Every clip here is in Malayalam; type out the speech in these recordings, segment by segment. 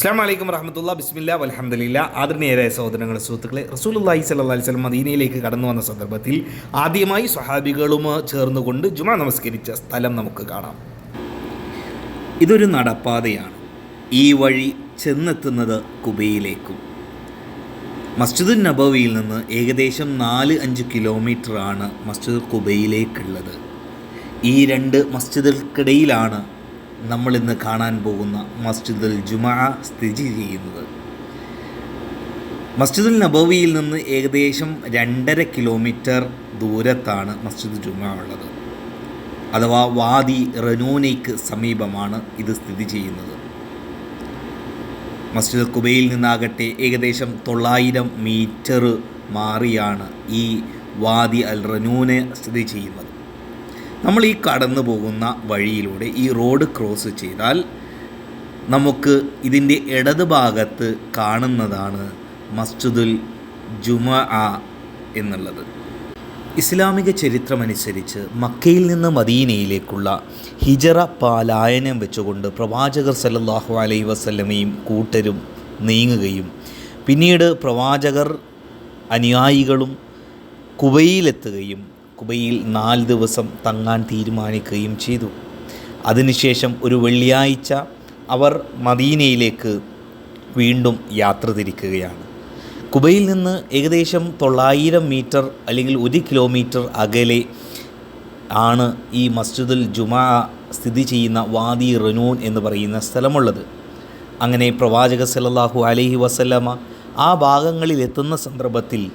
അസ്ലാം വലൈക്കും വറഹമത്തുള്ള ബിസ്മില്ല വലഹമ്മദില്ല ആദരണീയരായ സഹോദരങ്ങളെ സുഹൃത്തുക്കളെ സ്വല്ലല്ലാഹി അലൈഹി വസല്ലം മദീനയിലേക്ക് കടന്നു വന്ന സന്ദർഭത്തിൽ ആദ്യമായി സ്വഹാബികളും ചേർന്നുകൊണ്ട് ജുമാ നമസ്കരിച്ച സ്ഥലം നമുക്ക് കാണാം. ഇതൊരു നടപ്പാതയാണ്. ഈ വഴി ചെന്നെത്തുന്നത് കുബയിലേക്കും. മസ്ജിദുൽ നബവിയിൽ നിന്ന് ഏകദേശം നാല് അഞ്ച് കിലോമീറ്ററാണ് മസ്ജിദ് കുബയിലേക്കുള്ളത്. ഈ രണ്ട് മസ്ജിദുകൾക്കിടയിലാണ് നമ്മൾ ഇന്ന് കാണാൻ പോകുന്ന മസ്ജിദുൽ ജുമാ സ്ഥിതി ചെയ്യുന്നത്. മസ്ജിദുൽ നബവിയിൽ നിന്ന് ഏകദേശം രണ്ടര കിലോമീറ്റർ ദൂരത്താണ് മസ്ജിദ് ജുമാ ഉള്ളത്. അഥവാ വാദി റനൂനയ്ക്ക് സമീപമാണ് ഇത് സ്ഥിതി ചെയ്യുന്നത്. മസ്ജിദ് കുബയിൽ നിന്നാകട്ടെ ഏകദേശം തൊള്ളായിരം മീറ്റർ മാറിയാണ് ഈ വാദി അൽ റനൂനെ സ്ഥിതി ചെയ്യുന്നത്. നമ്മൾ ഈ കടന്നു പോകുന്ന വഴിയിലൂടെ ഈ റോഡ് ക്രോസ് ചെയ്താൽ നമുക്ക് ഇതിന്റെ ഇടത് ഭാഗത്ത് കാണുന്നതാണ് മസ്ജിദുൽ ജുമ എന്നുള്ളത്. ഇസ്ലാമിക ചരിത്രമനുസരിച്ച് മക്കയിൽ നിന്ന് മദീനയിലേക്കുള്ള ഹിജറ പാലായനം വെച്ചുകൊണ്ട് പ്രവാചകർ സല്ലല്ലാഹു അലൈഹി വസ്ലമയും കൂട്ടരും നീങ്ങുകയും പിന്നീട് പ്രവാചകർ അനുയായികളും കുബയിലെത്തുകയും കുബയിൽ നാല് ദിവസം തങ്ങാൻ തീരുമാനിക്കുകയും ചെയ്തു. അതിനുശേഷം ഒരു വെള്ളിയാഴ്ച അവർ മദീനയിലേക്ക് വീണ്ടും യാത്ര തിരിക്കുകയാണ്. കുബയിൽ നിന്ന് ഏകദേശം തൊള്ളായിരം മീറ്റർ അല്ലെങ്കിൽ ഒരു കിലോമീറ്റർ അകലെ ആണ് ഈ മസ്ജിദുൽ ജുമാ സ്ഥിതി ചെയ്യുന്ന വാദി റനൂൻ എന്ന് പറയുന്ന സ്ഥലമുള്ളത്. അങ്ങനെ പ്രവാചക സല്ലല്ലാഹു അലഹി വസല്ലമ ആ ഭാഗങ്ങളിൽ എത്തുന്ന സന്ദർഭത്തിൽ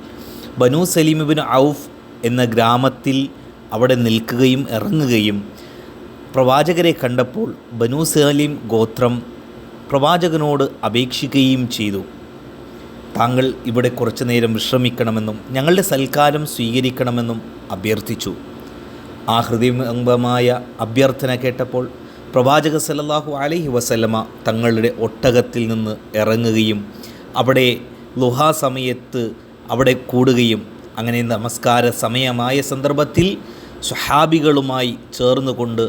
ബനു സലീമിബിൻ ഔഫ് എന്ന ഗ്രാമത്തിൽ അവിടെ നിൽക്കുകയും ഇറങ്ങുകയും പ്രവാചകരെ കണ്ടപ്പോൾ ബനു സലീം ഗോത്രം പ്രവാചകനോട് അപേക്ഷിക്കുകയും ചെയ്തു. താങ്കൾ ഇവിടെ കുറച്ചു നേരം വിശ്രമിക്കണമെന്നും ഞങ്ങളുടെ സൽക്കാരം സ്വീകരിക്കണമെന്നും അഭ്യർത്ഥിച്ചു. ആ ഹൃദയംഗമായ അഭ്യർത്ഥന കേട്ടപ്പോൾ പ്രവാചക സല്ലല്ലാഹു അലൈഹി വസല്ലമ തങ്ങളുടെ ഒട്ടകത്തിൽ നിന്ന് ഇറങ്ങുകയും അവിടെ ലുഹാ സമയത്ത് അവിടെ കൂടുകയും അങ്ങനെ നമസ്കാര സമയമായ സന്ദർഭത്തിൽ സ്വഹാബികളുമായി ചേർന്നുകൊണ്ട്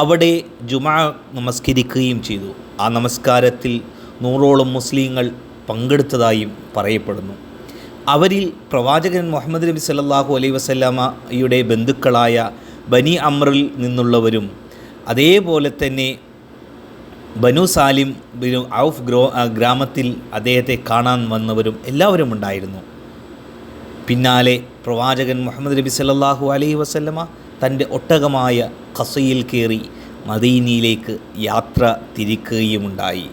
അവിടെ ജുമാ നമസ്കരിക്കുകയും ചെയ്തു. ആ നമസ്കാരത്തിൽ നൂറോളം മുസ്ലിങ്ങൾ പങ്കെടുത്തതായും പറയപ്പെടുന്നു. അവരിൽ പ്രവാചകൻ മുഹമ്മദ് നബി സല്ലാഹു അലൈ വസല്ലമയുടെ ബന്ധുക്കളായ ബനി അമ്രിൽ നിന്നുള്ളവരും അതേപോലെ തന്നെ ബനു സാലിം ബിനു ഔഫ് ഗ്രോ ഗ്രാമത്തിൽ അദ്ദേഹത്തെ കാണാൻ വന്നവരും എല്ലാവരും ഉണ്ടായിരുന്നു. പിന്നാലെ പ്രവാചകൻ മുഹമ്മദ് നബി സല്ലാഹു അലൈഹി വസല്ലമ തന്റെ ഒട്ടകമായ കസയിൽ കയറി മദീനയിലേക്ക് യാത്ര തിരിക്കുകയുമുണ്ടായി.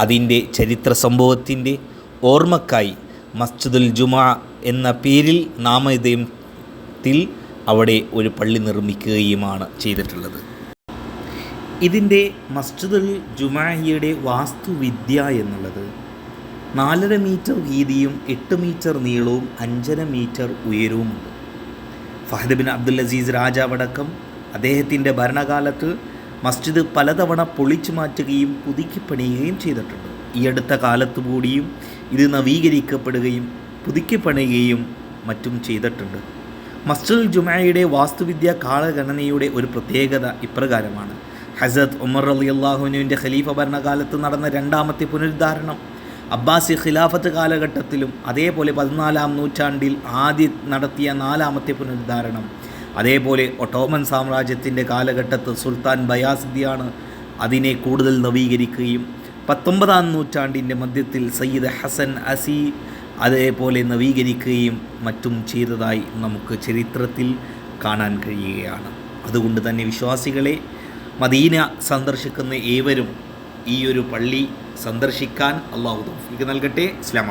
അതിന്റെ ചരിത്ര സംഭവത്തിന്റെ ഓർമ്മക്കായി മസ്ജിദുൽ ജുമാ എന്ന പേരിൽ നാമധേയത്തിൽ അവിടെ ഒരു പള്ളി നിർമ്മിക്കുകയുമാണ് ചെയ്തിട്ടുള്ളത്. ഇതിന്റെ മസ്ജിദുൽ ജുമാഹിയുടെ വാസ്തുവിദ്യ എന്നുള്ളത് നാലര മീറ്റർ വീതിയും എട്ട് മീറ്റർ നീളവും അഞ്ചര മീറ്റർ ഉയരവുമുണ്ട്. ഫഹദ് ബിൻ അബ്ദുൽ അസീസ് രാജാവടക്കം അദ്ദേഹത്തിന്റെ ഭരണകാലത്ത് മസ്ജിദ് പലതവണ പൊളിച്ചു മാറ്റുകയും പുതുക്കി പണിയുകയും ചെയ്തിട്ടുണ്ട്. ഈ അടുത്ത കാലത്ത് കൂടിയും ഇത് നവീകരിക്കപ്പെടുകയും പുതുക്കി പണിയുകയും മറ്റും ചെയ്തിട്ടുണ്ട്. മസ്ജിദുൽ ജുമായയുടെ വാസ്തുവിദ്യ കാലഗണനയുടെ ഒരു പ്രത്യേകത ഇപ്രകാരമാണ്. ഹസരത് ഉമർ അലി അള്ളാഹുനുവിന്റെ ഖലീഫ ഭരണകാലത്ത് നടന്ന രണ്ടാമത്തെ പുനരുദ്ധാരണം അബ്ബാസി ഖിലാഫത്ത് കാലഘട്ടത്തിലും അതേപോലെ പതിനാലാം നൂറ്റാണ്ടിൽ ആദ്യ നടത്തിയ നാലാമത്തെ പുനരുദ്ധാരണം. അതേപോലെ ഒട്ടോമൻ സാമ്രാജ്യത്തിന്റെ കാലഘട്ടത്ത് സുൽത്താൻ ബയാസിദ്ദിയാണ് അതിനെ കൂടുതൽ നവീകരിക്കുകയും പത്തൊമ്പതാം നൂറ്റാണ്ടിന്റെ മധ്യത്തിൽ സയ്യിദ് ഹസൻ അസി അതേപോലെ നവീകരിക്കുകയും മറ്റും ചെയ്തതായി നമുക്ക് ചരിത്രത്തിൽ കാണാൻ കഴിയുകയാണ്. അതുകൊണ്ട് തന്നെ വിശ്വാസികളെ മദീന സന്ദർശിക്കുന്ന ഏവരും ഈ ഒരു പള്ളി സന്ദർശിക്കാൻ അള്ളാഹു തൗഫീഖ് നൽകട്ടെ. ഇസ്ലാം